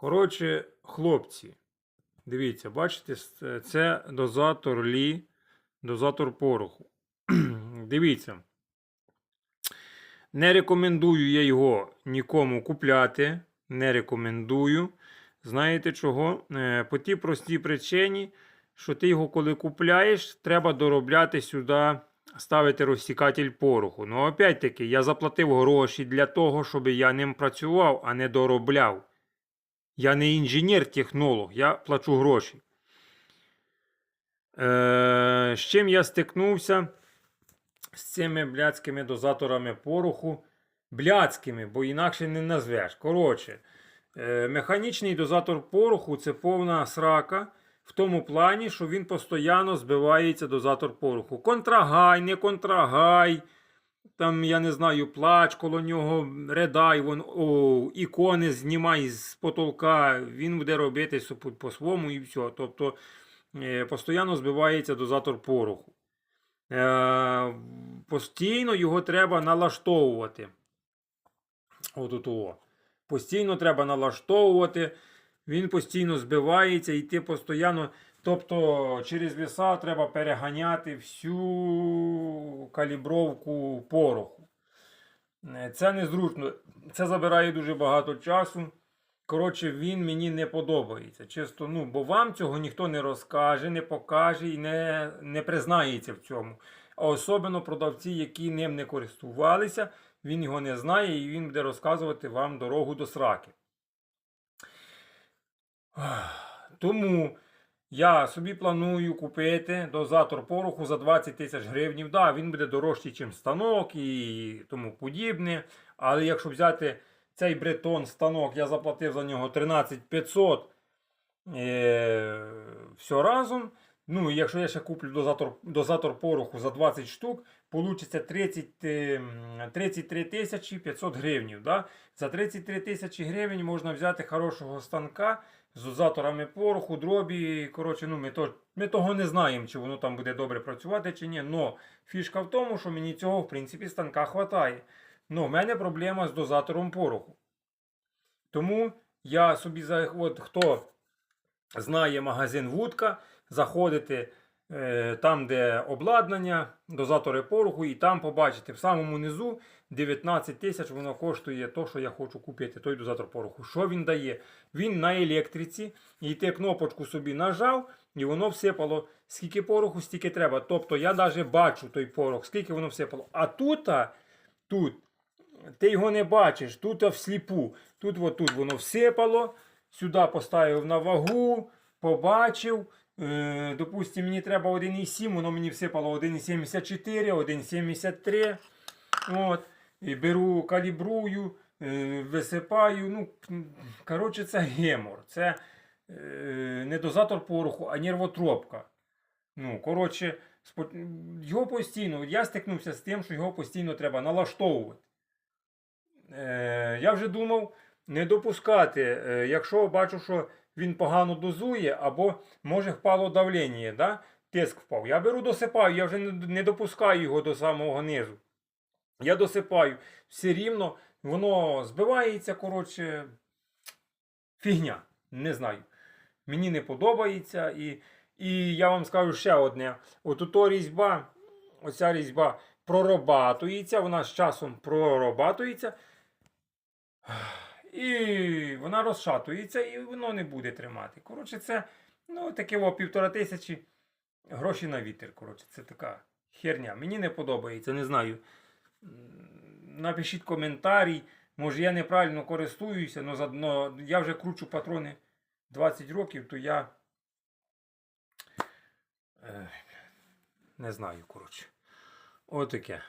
Коротше, хлопці, дивіться, бачите, це дозатор лі, дозатор пороху. Дивіться. Не рекомендую я його нікому купляти. Не рекомендую. Знаєте чого? Е, По тій простій причині, що ти його, коли купляєш, треба доробляти сюди, ставити розсікатель пороху. Ну, опять-таки, я заплатив гроші для того, щоб я ним працював, а не доробляв. Я не інженер-технолог, я плачу гроші. Е, з чим я стикнувся? З цими блядськими дозаторами пороху. Блядськими, бо інакше не назвеш. Коротше, е, механічний дозатор пороху це повна срака. В тому плані, що він постійно збивається дозатор пороху. Контрагай, не контрагай. Там, я не знаю, плач коло нього, редай, вон, о, ікони знімай з потолка, він буде робити по- по-своєму і все. Тобто е, постійно збивається дозатор пороху. Е, постійно його треба налаштовувати. От о. Постійно треба налаштовувати. Він постійно збивається, і ти постійно. Тобто через віса треба переганяти всю калібровку пороху. Е, Це незручно. Це забирає дуже багато часу. Коротше, він мені не подобається. Чисто, ну, бо вам цього ніхто не розкаже, не покаже і не, не признається в цьому. А особливо продавці, які ним не користувалися, він його не знає і він буде розказувати вам дорогу до сраки. Тому я собі планую купити дозатор пороху за 20 тисяч гривень. Да, він буде дорожчий, ніж станок і тому подібне. Але якщо взяти цей бретон станок, я заплатив за нього 13 500 е, все разом. Ну, і якщо я ще куплю дозатор, дозатор пороху за 20 штук, получиться 30, е, 33 тисячі 500 гривень. Да? За 33 тисячі гривень можна взяти хорошого станка з дозаторами пороху, дробі. Коротше, ну, ми, то, ми того не знаємо, чи воно там буде добре працювати, чи ні. Но фішка в тому, що мені цього, в принципі, станка хватає. Ну, в мене проблема з дозатором пороху. Тому я собі от, хто знає магазин Вудка, заходите там, де обладнання, дозатори пороху, і там побачите в самому низу 19 тисяч воно коштує то, що я хочу купити, той дозатор пороху. Що він дає? Він на електриці, і ти кнопочку собі нажав, і воно всипало скільки пороху, стільки треба. Тобто я навіть бачу той порох, скільки воно всипало. А тут, тут ти його не бачиш, тут всліпу. Тут, от, тут воно всипало, сюди поставив на вагу, побачив. Е, допустим, мені треба 1,7, воно мені всипало 1,74, 1,73. От. І беру, калібрую, е, висипаю. Ну, коротше, це гемор. Це е, не дозатор пороху, а нервотропка. Ну, коротше, його постійно, я стикнувся з тим, що його постійно треба налаштовувати. Е, я вже думав не допускати, е, якщо бачу, що він погано дозує, або може впало давлення, да? тиск впав. Я беру досипаю, я вже не, допускаю його до самого низу. Я досипаю. Все рівно воно збивається, коротше, фігня. Не знаю. Мені не подобається. І, і я вам скажу ще одне: от ото різьба, оця різьба прорабатується, вона з часом прорабатується. І вона розшатується, і воно не буде тримати. Коротше, це ну, таке о, півтора тисячі гроші на вітер. Коротше, це така херня. Мені не подобається, не знаю. Напишіть коментарі. Може я неправильно користуюся, але заодно я вже кручу патрони 20 років, то я е, не знаю, коротше. Отаке.